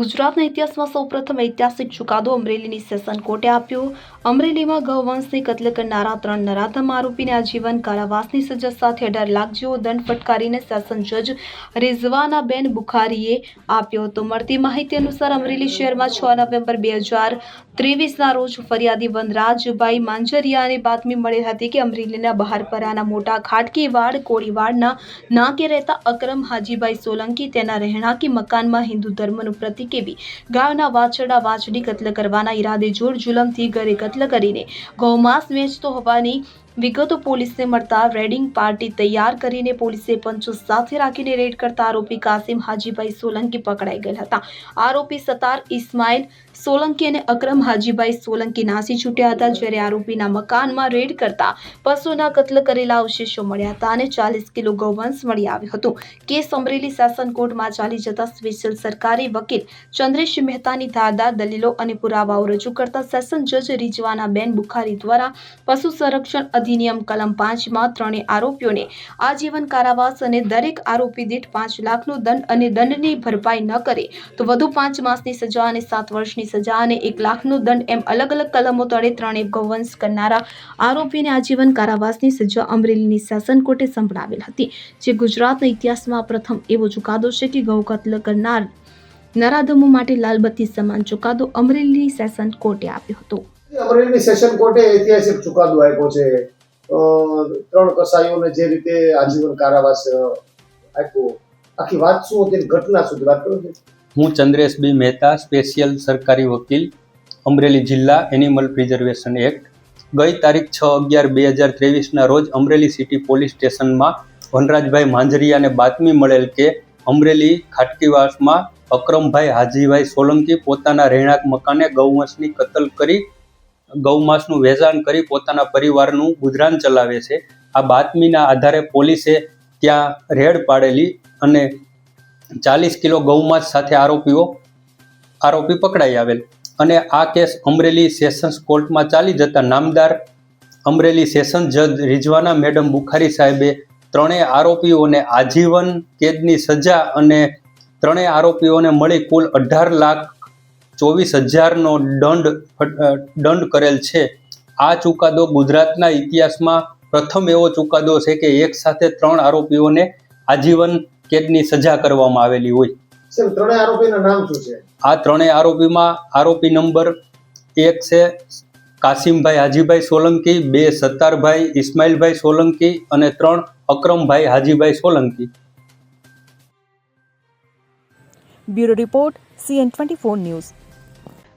ગુજરાતના ઇતિહાસમાં સૌપ્રથમ ઐતિહાસિક ચુકાદો અમરેલીની સેશન કોર્ટે આપ્યો. અમરેલીમાં ગૌવંશની કત્લ કરનારા ત્રણ નરાધમ આરોપીને આજીવન કારાવાસની સજા સાથે અઢાર લાખ જેવો દંડ ફટકારીને સેશન જજ રિઝવાનાબેન બુખારીએ આપ્યો હતો. મળતી માહિતી અનુસાર અમરેલી શહેરમાં છ નવેમ્બર બે હજાર ત્રેવીસના રોજ ફરિયાદી વનરાજભાઈ માંજરિયાને બાતમી મળી હતી કે અમરેલીના બહારપરાના મોટા ખાટકીવાડ કોળીવાડના નાકે રહેતા અકરમ હાજીભાઈ સોલંકી તેના રહેણાંકી મકાનમાં હિન્દુ ધર્મનું પ્રતીક એવી ગાયના વાછરડા વાછડી કત્લ કરવાના ઈરાદે જોર જુલમથી ઘરે કત્લ કરીને ગૌમાંસ વેચતો હોવાની વિગતો પોલીસને મળતા રેડિંગ પાર્ટી તૈયાર કરીને પોલીસે પંચો સાથે રાખીને રેડ કરતા આરોપી કાસિમ હાજીભાઈ સોલંકી પકડાઈ ગયેલ હતા. આરોપી સતાર ઇસ્માઇલ સોલંકી અને અક્રમ હાજીભાઈ સોલંકી નાસી છૂટ્યા હતા, જ્યારે આરોપીના મકાનમાં રેડ કરતા પશુના કત્લ કરેલા અવશેષો મળ્યા હતા અને ચાલીસ કિલો ગૌવંશ મળી આવ્યું હતું. કેસ અમરેલી શાસન કોર્ટમાં ચાલી જતા સ્પેશિયલ સરકારી વકીલ ચંદ્રેશ મહેતાની ધારદાર દલીલો અને પુરાવાઓ રજૂ કરતા સેશન જજ રિજવાના બેન બુખારી દ્વારા પશુ સંરક્ષણ અધિનિયમ કલમ પાંચમાં ત્રણેય આરોપીઓને આજીવન કારાવાસ અને દરેક આરોપી દીઠ પાંચ લાખનો દંડ અને દંડની ભરપાઈ ન કરે, તો વધુ પાંચ માસની સજા અને સાત વર્ષની સજા અને એક લાખનો દંડ એમ અલગ અલગ કલમો તળે ત્રણેય ગૌવંશ કરનારા આરોપીને આજીવન કારાવાસની સજા અમરેલીની શાસન કોર્ટે સંભળાવેલ હતી, જે ગુજરાતના ઇતિહાસમાં પ્રથમ એવો ચુકાદો છે કે ગૌ કત્લ કરનાર નરાધમો માટે લાલબત્તી સમાન ચુકાદો અમરેલી સેશન કોર્ટે આપ્યો હતો. અમરેલીની સેશન કોર્ટે ઐતિહાસિક ચુકાદો આપ્યો છે. ત્રણ કસાઈઓને જે રીતે આજીવન કારાવાસ આપ્યો. આખી વાત શું હતી ઘટના સુધી વાત કરો હું ચંદ્રેશ બી મહેતા, સ્પેશિયલ સરકારી વકીલ, અમરેલી જિલ્લા એનિમલ પ્રિઝર્વેશન એક્ટ. ગઈ તારીખ છ અગિયાર બે હજાર ત્રેવીસના રોજ અમરેલી સિટી પોલીસ સ્ટેશનમાં વનરાજભાઈ માંજરિયાને બાતમી મળેલ કે અમરેલી ખાટકીવાસમાં અક્રમભાઈ હાજીભાઈ સોલંકી પોતાના રહેણાંક મકાને ગૌવંશની કતલ કરી ગૌમાંસનું વેચાણ કરી પોતાના પરિવારનું ગુજરાન ચલાવે છે. આ બાતમીના આધારે પોલીસે ત્યાં રેડ પાડેલી અને ચાલીસ કિલો ગૌમાંસ સાથે આરોપીઓ, આરોપી પકડાઈ આવેલ. અને આ કેસ અમરેલી સેશન્સ કોર્ટમાં ચાલી જતા નામદાર અમરેલી સેશન જજ રિજવાના મેડમ બુખારી સાહેબે ત્રણેય આરોપીઓને આજીવન કેદની સજા અને ત્રણેય આરોપીઓને મળી કુલ અઢાર લાખ ચોવીસ હજારનો દંડ દંડ કરેલ છે. આ ચુકાદો ગુજરાતના ઇતિહાસમાં પ્રથમ એવો ચુકાદો છે કે એક સાથે ત્રણ આરોપીઓને આજીવન કેદની સજા કરવામાં આવેલી હોય. સાહેબ ત્રણેય આરોપીના નામ શું છે? આ ત્રણેય આરોપીમાં આરોપી નંબર એક છે કાસિમભાઈ હાજીભાઈ સોલંકી બે સત્તારભાઈ ઇસ્માઇલભાઈ સોલંકી અને ત્રણ અક્રમભાઈ Hajibhai Solanki. Bureau report CN twenty four news.